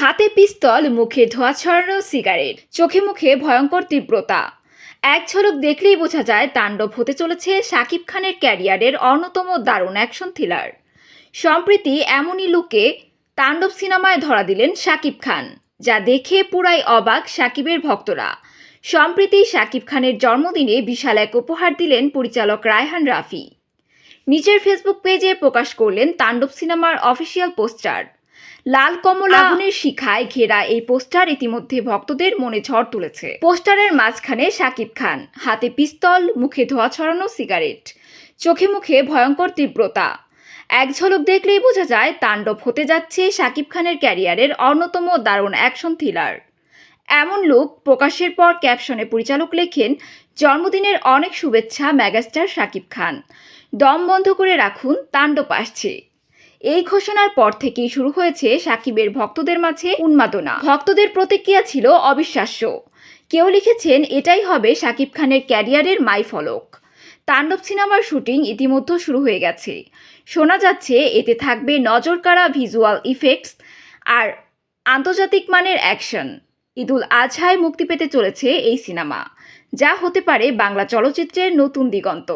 হাতে পিস্তল, মুখে ধোয়া ছড়ানো সিগারেট, চোখে মুখে ভয়ঙ্কর তীব্রতা। এক ঝলক দেখলেই বোঝা যায় তাণ্ডব হতে চলেছে শাকিব খানের ক্যারিয়ারের অন্যতম দারুণ অ্যাকশন থ্রিলার। সম্প্রতি এমনই লুকে তাণ্ডব সিনেমায় ধরা দিলেন শাকিব খান, যা দেখে পুরাই অবাক শাকিবের ভক্তরা। সম্প্রতি শাকিব খানের জন্মদিনে বিশাল এক উপহার দিলেন পরিচালক রায়হান রাফি। নিজের ফেসবুক পেজে প্রকাশ করলেন তাণ্ডব সিনেমার অফিসিয়াল পোস্টার। লাল কমলা আগুনের শিখায় ঘেরা এই পোস্টার ইতিমধ্যে ভক্তদের মনে ঝড় তুলেছে। পোস্টারের মাঝখানে শাকিব খান হাতে পিস্তল মুখে ধোয়া ছড়ানো সিগারেট চোখে মুখে ভয়ঙ্কর তীব্রতা। এক ঝলক দেখলেই বোঝা যায় তাণ্ডব হতে যাচ্ছে শাকিব খানের ক্যারিয়ারের অন্যতম দারুণ অ্যাকশন থ্রিলার। এমন লোক প্রকাশের পর ক্যাপশনে পরিচালক লেখেন জন্মদিনের অনেক শুভেচ্ছা মেগাস্টার শাকিব খান। দম বন্ধ করে রাখুন তাণ্ডব আসছে। এই ঘোষণার পর থেকেই শুরু হয়েছে সাকিবের ভক্তদের মাঝে উন্মাদনা। ভক্তদের প্রতিক্রিয়া ছিল অবিশ্বাস্য। কেউ লিখেছেন, এটাই হবে সাকিব খানের ক্যারিয়ারের মাই ফলক তাণ্ডব সিনেমার শুটিং ইতিমধ্যে শুরু হয়ে গেছে। শোনা যাচ্ছে, এতে থাকবে নজরকাড়া ভিজুয়াল ইফেক্টস আর আন্তর্জাতিক মানের অ্যাকশন। ঈদুল আজহায় মুক্তি পেতে চলেছে এই সিনেমা। যা হতে পারে বাংলা চলচ্চিত্রের নতুন দিগন্ত।